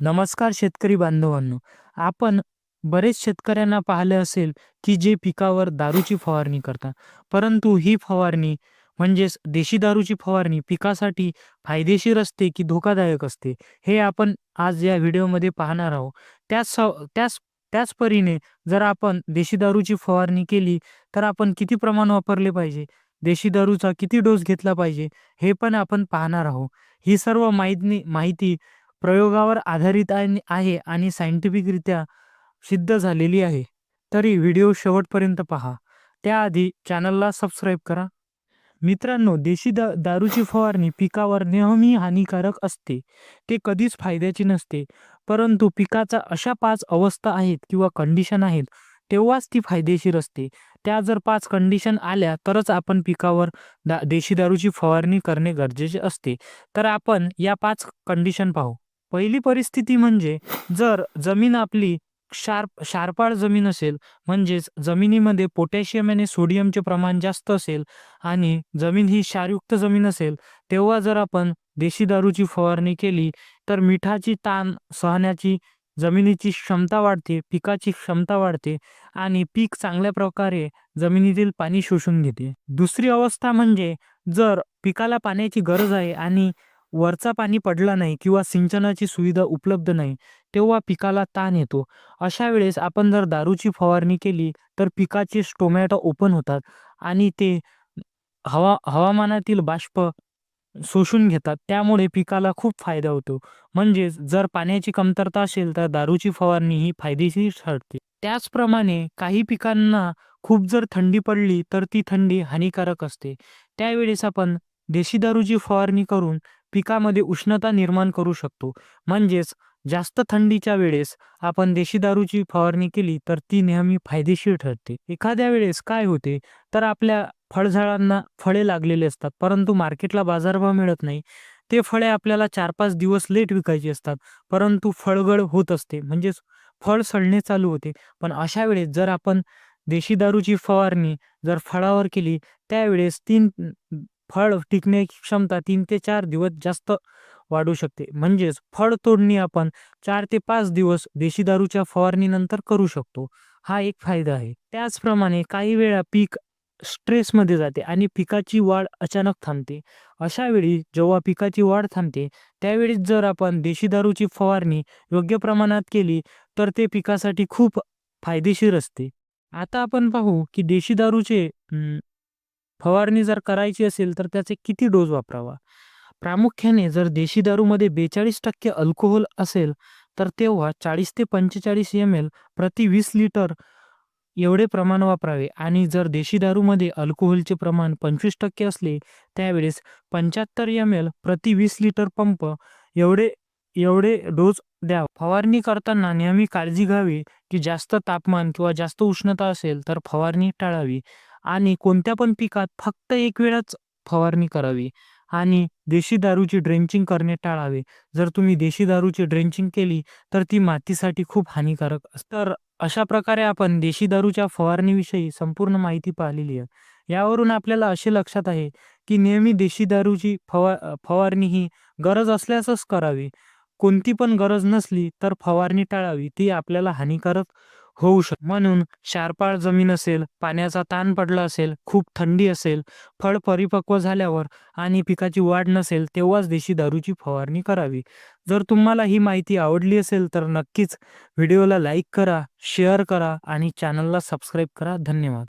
नमस्कार शेतकरी बांधवांनो. आपण बरेच शेतकऱ्यांना पाहिलं असेल की जे पिकावर दारूची फवारणी करतात. परंतु ही फवारणी म्हणजेच देशी दारूची फवारणी पिकासाठी फायदेशीर असते की धोकादायक असते हे आपण आज या व्हिडिओमध्ये पाहणार आहोत. त्याच त्याच त्याच परीने जर आपण देशी दारूची फवारणी केली तर आपण किती प्रमाण वापरले पाहिजे? देशी दारूचा किती डोस घेतला पाहिजे? हे पण आपण पाहणार आहोत. ही सर्व माहिती माहिती प्रयोगावर आधारित आहे आणि सायंटिफिकरित्या सिद्ध झालेली आहे. तरी व्हिडिओ शेवटपर्यंत पहा. त्याआधी चॅनलला सबस्क्राईब करा. मित्रांनो देशी दा दारूची फवारणी पिकावर नेहमी हानिकारक असते. ते कधीच फायद्याची नसते. परंतु पिकाचा अशा पाच अवस्था आहेत किंवा कंडिशन आहेत तेव्हाच ती फायदेशीर असते. त्या जर पाच कंडिशन आल्या तरच आपण पिकावर दा देशी दारूची फवारणी करणे गरजेचे असते. तर आपण या पाच कंडिशन पाहू. पहिली परिस्थिती म्हणजे जर जमीन आपली शार्प क्षारपाळ जमीन असेल म्हणजेच जमिनीमध्ये पोटॅशियम आणि सोडियमचे प्रमाण जास्त असेल आणि जमीन ही क्षारयुक्त जमीन असेल तेव्हा जर आपण देशी दारूची फवारणी केली तर मिठाची ताण सहण्याची जमिनीची क्षमता वाढते पिकाची क्षमता वाढते आणि पीक चांगल्या प्रकारे जमिनीतील पाणी शोषून घेते. दुसरी अवस्था म्हणजे जर पिकाला पाण्याची गरज आहे आणि वरचा पाणी पडला नाही किंवा सिंचनाची सुविधा उपलब्ध नाही तेव्हा पिकाला ताण येतो. अशा वेळेस आपण जर दारूची फवारणी केली तर पिकाचे स्टोमॅटो ओपन होतात आणि ते हवा हवामानातील बाष्प शोषून घेतात. त्यामुळे पिकाला खूप फायदा होतो. म्हणजेच जर पाण्याची कमतरता असेल तर दारूची फवारणी ही फायदेशीर ठरते. त्याचप्रमाणे काही पिकांना खूप जर थंडी पडली तर ती थंडी हानिकारक असते. त्यावेळेस आपण देशी दारूची फवारणी करून पिकामध्ये उष्णता निर्माण करू शकतो. म्हणजेच जास्त थंडीच्या वेळेस आपण देशी दारूची फवारणी केली तर ती नेहमी फायदेशीर ठरते. एखाद्या वेळेस काय होते? तर आपल्या फळझाडांना फळे लागलेले असतात परंतु मार्केटला बाजारभाव मिळत नाही. ते फळे आपल्याला चार पाच दिवस लेट विकायची असतात परंतु फळगळ होत असते. म्हणजेच फळ सडणे चालू होते. पण अशा वेळेस जर आपण देशी दारूची फवारणी जर फळावर केली त्यावेळेस तीन फळ टिकण्याची क्षमता तीन ते चार दिवस जास्त वाढू शकते. म्हणजेच फळ तोडणी आपण चार ते पाच दिवस देशी दारूच्या फवारणीनंतर करू शकतो. हा एक फायदा आहे. त्याचप्रमाणे काही वेळा पीक स्ट्रेसमध्ये जाते आणि पिकाची वाढ अचानक थांबते. अशा वेळी जेव्हा पिकाची वाढ थांबते त्यावेळी जर आपण देशी दारूची फवारणी योग्य प्रमाणात केली तर ते पिकासाठी खूप फायदेशीर असते. आता आपण पाहू की देशी दारूचे फवारणी जर करायची असेल तर त्याचे किती डोस वापरावा? प्रामुख्याने जर देशी दारूमध्ये बेचाळीस टक्के अल्कोहोल असेल तर तेव्हा चाळीस ते पंचेचाळीस एम एल प्रति वीस लिटर एवढे प्रमाण वापरावे. आणि जर देशी दारूमध्ये अल्कोहोलचे प्रमाण पंचवीस टक्के असले त्यावेळेस पंच्याहत्तर एम एल प्रति वीस लिटर पंप एवढे एवढे डोस द्या फवारणी करताना नेहमी काळजी घ्यावी. की जास्त तापमान किंवा जास्त उष्णता असेल तर फवारणी टाळावी आणि कोणत्या पण पिकात फक्त एक वेळाच फवारणी करावी आणि देशी दारूची ड्रेंचिंग करणे टाळावे. जर तुम्ही देशी दारूची ड्रेंचिंग केली तर ती मातीसाठी खूप हानिकारक असते तर अशा प्रकारे आपण देशी दारूच्या फवारणीविषयी संपूर्ण माहिती पाहिलेली आहे. यावरून आपल्याला असे लक्षात आहे की नेहमी देशी दारूची फवा फवारणी ही गरज असल्यासच करावी. कोणती पण गरज नसली तर फवारणी टाळावी. ती आपल्याला हानिकारक होऊ शकते म्हणून शारपाळ जमीन असेल पाण्याचा ताण पडला असेल खूप थंडी असेल फळ परिपक्व झाल्यावर आणि पिकाची वाढ नसेल तेव्हाच देशी दारूची फवारणी करावी. जर तुम्हाला ही माहिती आवडली असेल तर नक्कीच व्हिडिओला लाईक करा शेअर करा आणि चॅनलला सबस्क्राईब करा. धन्यवाद.